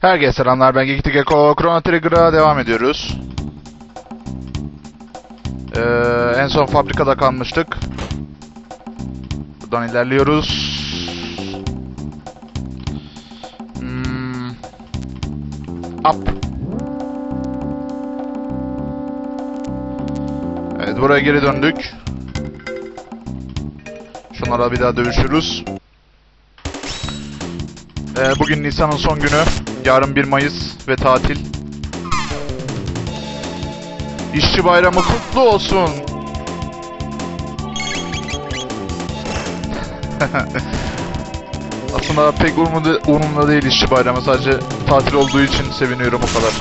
Herkese selamlar ben Geektik Eko. Chrono Trigger'a devam ediyoruz. Ee, en son fabrikada kalmıştık. Buradan ilerliyoruz. Hmm. Up. Evet buraya geri döndük. Şunlara bir daha dövüşürüz. Ee, bugün Nisan'ın son günü. Yarın 1 Mayıs ve tatil. İşçi bayramı kutlu olsun. Aslında pek umurumda, umurumda değil işçi bayramı. Sadece tatil olduğu için seviniyorum o kadar.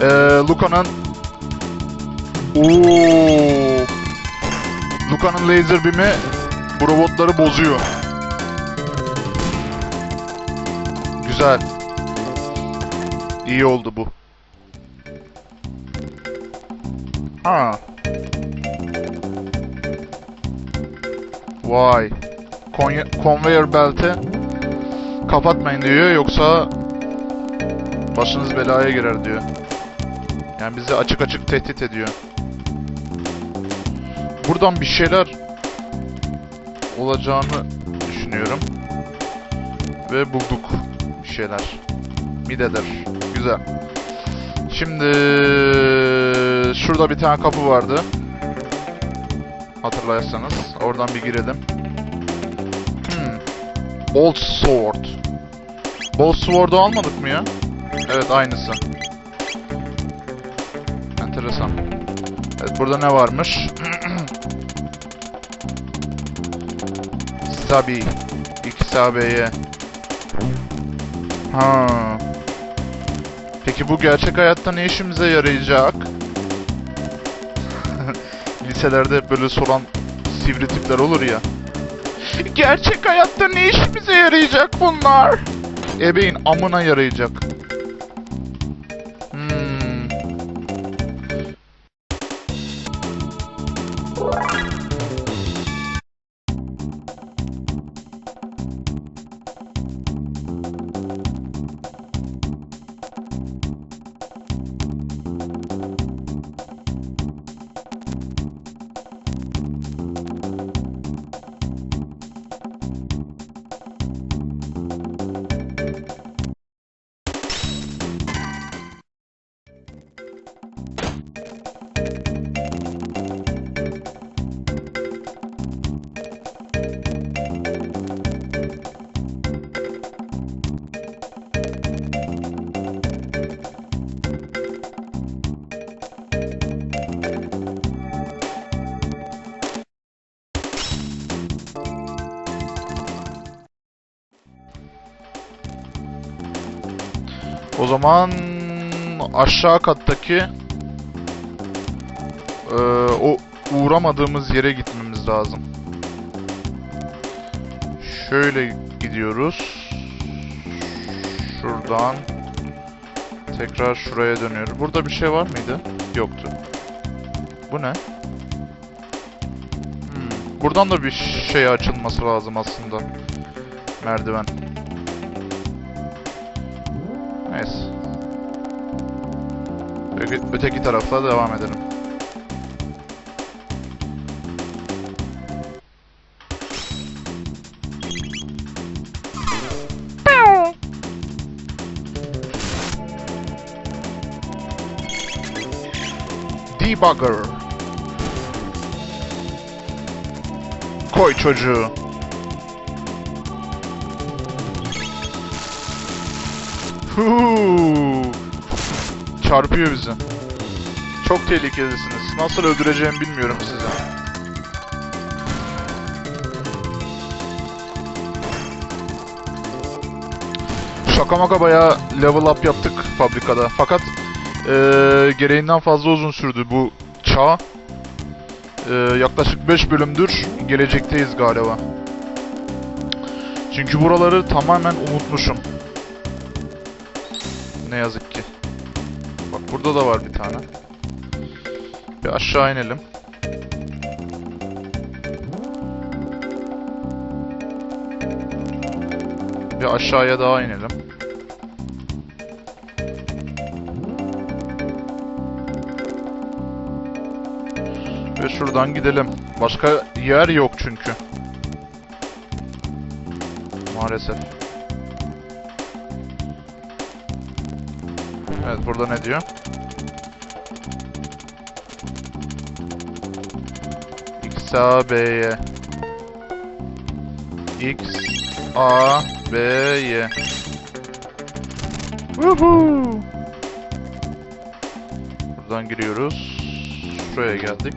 Ee, Luka'nın... Ooo... Luka'nın laser beam'i bu robotları bozuyor. Güzel. İyi oldu bu. Ha. Vay. Konye- conveyor belt'i kapatmayın diyor yoksa başınız belaya girer diyor. Yani bizi açık açık tehdit ediyor. Buradan bir şeyler olacağını düşünüyorum. Ve bulduk bir şeyler. Midedir. Güzel. Şimdi şurada bir tane kapı vardı. Hatırlarsanız. Oradan bir girelim. Hmm. Bolt Sword. Bolt Sword'u almadık mı ya? Evet aynısı. Enteresan. Evet burada ne varmış? Sabi. XAB'ye. Ha. Peki bu gerçek hayatta ne işimize yarayacak? Liselerde böyle soran sivri tipler olur ya. Gerçek hayatta ne işimize yarayacak bunlar? Ebeğin amına yarayacak. O zaman aşağı kattaki eee, o uğramadığımız yere gitmemiz lazım. Şöyle gidiyoruz. Şuradan tekrar şuraya dönüyoruz. Burada bir şey var mıydı? Yoktu. Bu ne? Hmm, Buradan da bir şey açılması lazım aslında. Merdiven. Neyse. Öteki, öteki tarafla devam edelim. Debugger. Koy çocuğu. Çarpıyor bizi. Çok tehlikelisiniz. Nasıl öldüreceğimi bilmiyorum size. Şaka maka bayağı level up yaptık fabrikada. Fakat eee, gereğinden fazla uzun sürdü bu çağ. Eee, yaklaşık 5 bölümdür gelecekteyiz galiba. Çünkü buraları tamamen unutmuşum. Ne yazık ki. Bak burada da var bir tane. Bir aşağı inelim. Bir aşağıya daha inelim. Ve şuradan gidelim. Başka yer yok çünkü. Maalesef. Evet burada ne diyor? X A B'ye. X A B'ye. Woohoo! Buradan giriyoruz. Şuraya geldik.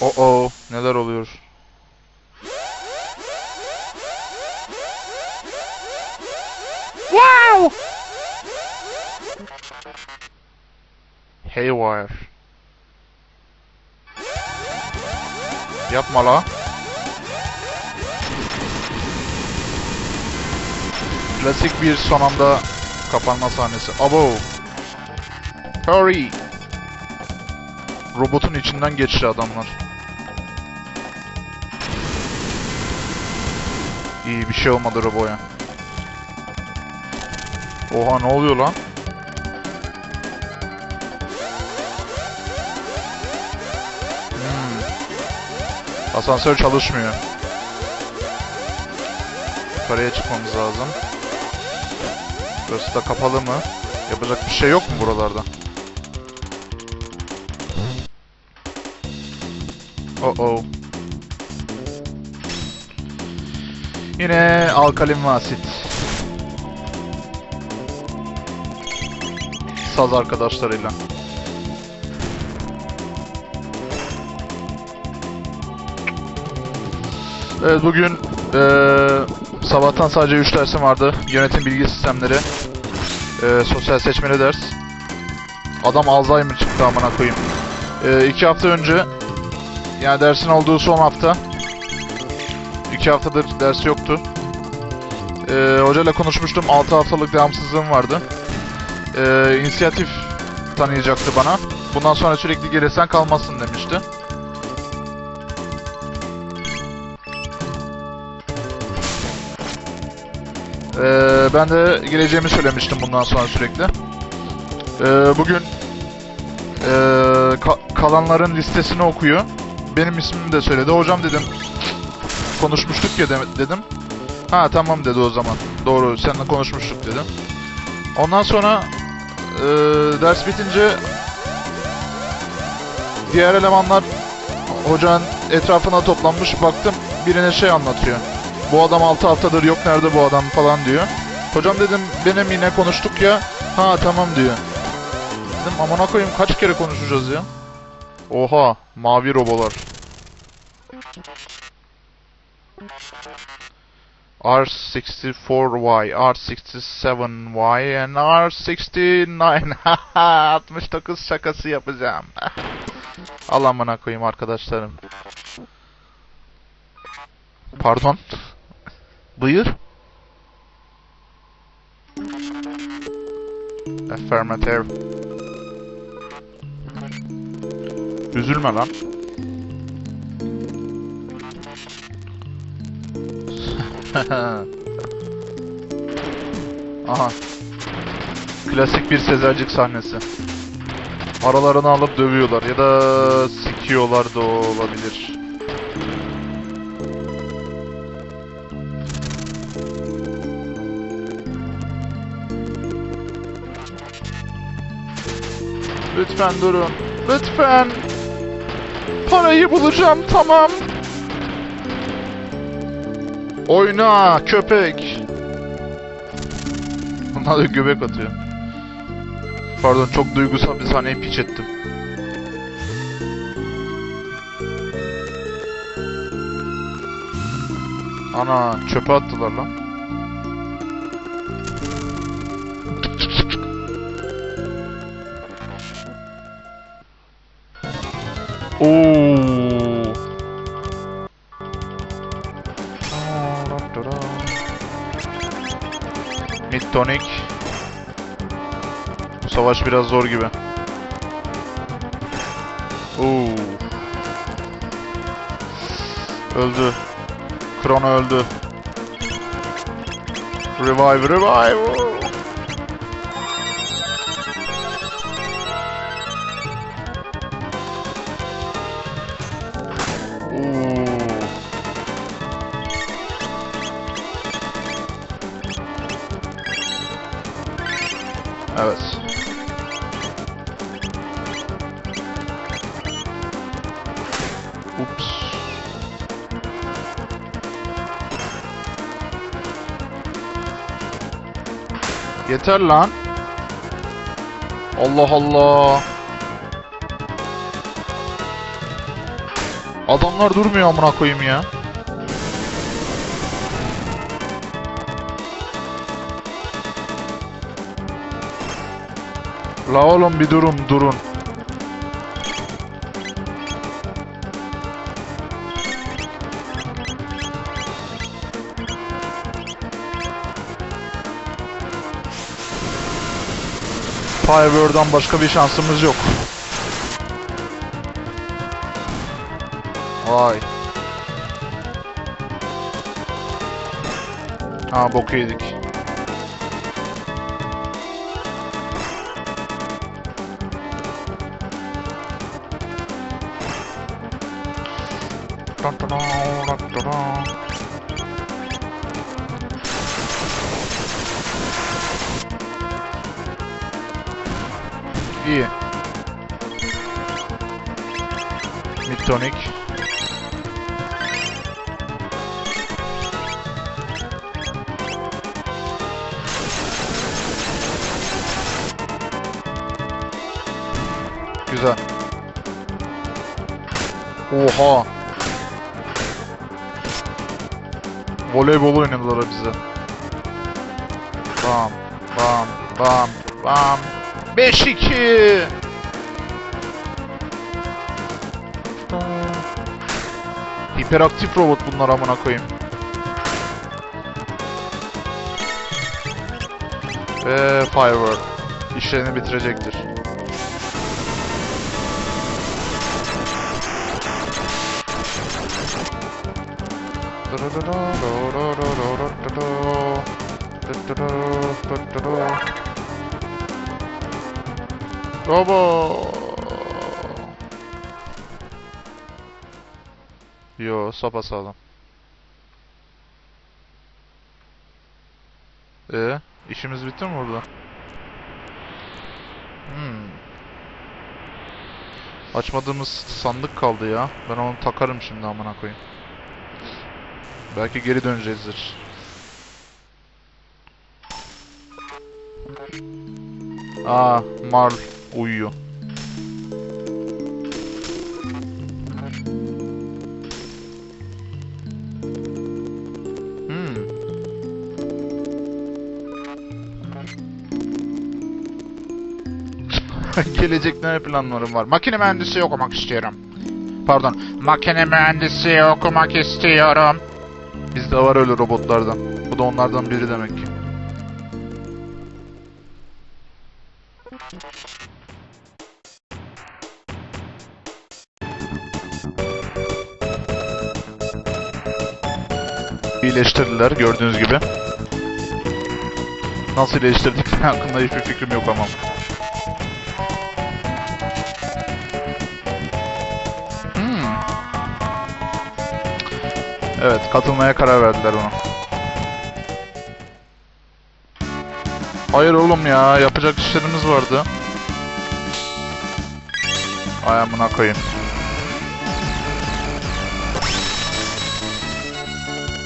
Oh oh, neler oluyor? Wow! Haywire. Yapma la. Klasik bir son anda kapanma sahnesi. Abo. Hurry. Robotun içinden geçti adamlar. İyi bir şey olmadı roboya. Oha ne oluyor lan? Hmm. Asansör çalışmıyor. Yukarıya çıkmamız lazım. Burası da kapalı mı? Yapacak bir şey yok mu buralarda? Oh oh. Yine alkalin ve. Saz arkadaşlarıyla. Evet bugün eee, sabahtan sadece 3 dersim vardı. Yönetim bilgi sistemleri, eee, sosyal seçmeli ders. Adam Alzheimer çıktı amına koyayım. 2 hafta önce yani dersin olduğu son hafta 2 haftadır ders yoktu. Eee hocayla konuşmuştum. 6 haftalık devamsızlığım vardı. Eee inisiyatif tanıyacaktı bana. Bundan sonra sürekli gelirsen kalmazsın demişti. Ee, ben de geleceğimi söylemiştim bundan sonra sürekli. Ee, bugün ee, ka- kalanların listesini okuyor. Benim ismimi de söyledi. Hocam dedim konuşmuştuk ya de- dedim. Ha tamam dedi o zaman. Doğru seninle konuşmuştuk dedim. Ondan sonra ee, ders bitince diğer elemanlar hocanın etrafına toplanmış. Baktım birine şey anlatıyor. Bu adam 6 haftadır yok nerede bu adam falan diyor. Hocam dedim benim yine konuştuk ya. Ha tamam diyor. Dedim amına koyayım kaç kere konuşacağız ya. Oha mavi robolar. R64Y, R67Y and R69. 69 şakası yapacağım. Al amına koyayım arkadaşlarım. Pardon. Buyur. Affirmative. Üzülme lan. Aha. Klasik bir Sezercik sahnesi. Aralarını alıp dövüyorlar ya da sikiyorlar da olabilir. Lütfen durun. Lütfen. Parayı bulacağım tamam. Oyna köpek. Bunlar da göbek atıyor. Pardon çok duygusal bir sahneyi piç ettim. Ana çöpe attılar lan. Oo. Mid tonic. Bu savaş biraz zor gibi. Oo. Öldü. Krono öldü. Revive, revive. Evet. Ups. Yeter lan. Allah Allah. Adamlar durmuyor amına koyayım ya. La oğlum bir durun durun. Firebird'dan başka bir şansımız yok. Vay. Ha boku yedik. İyi. Midtonic. Güzel. Oha. Voleybol oynadılar bize. Bam, bam, bam, bam. 5-2. Hiperaktif robot bunlar amına koyayım. Ve Firework işlerini bitirecektir. Robo. Yo, sapa sağlam. Ee, işimiz bitti mi burada? Hmm. Açmadığımız sandık kaldı ya. Ben onu takarım şimdi amına koyayım. Belki geri döneceğizdir. Aa, Marl uyuyor. Hmm. Gelecekte ne planlarım var? Makine mühendisi okumak istiyorum. Pardon, makine mühendisi okumak istiyorum. Bizde var öyle robotlardan. Bu da onlardan biri demek ki. İyileştirdiler gördüğünüz gibi. Nasıl iyileştirdik hakkında hiçbir fikrim yok ama. Evet, katılmaya karar verdiler ona. Hayır oğlum ya, yapacak işlerimiz vardı. Ay amına koyayım.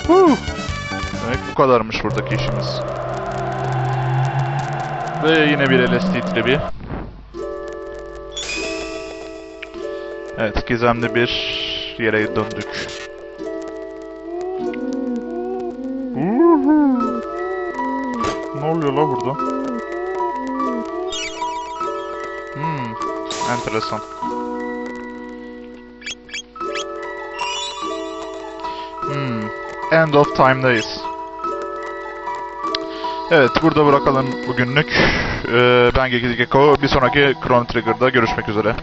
Huh. Demek bu kadarmış buradaki işimiz. Ve yine bir LSD tribi. Evet, gizemli bir yere döndük. Ne oluyor la burada? Hmm, enteresan. Hmm, end of time'dayız. Evet, burada bırakalım bugünlük. Ee, ben Geki Gecko. Bir sonraki Chrono Trigger'da görüşmek üzere.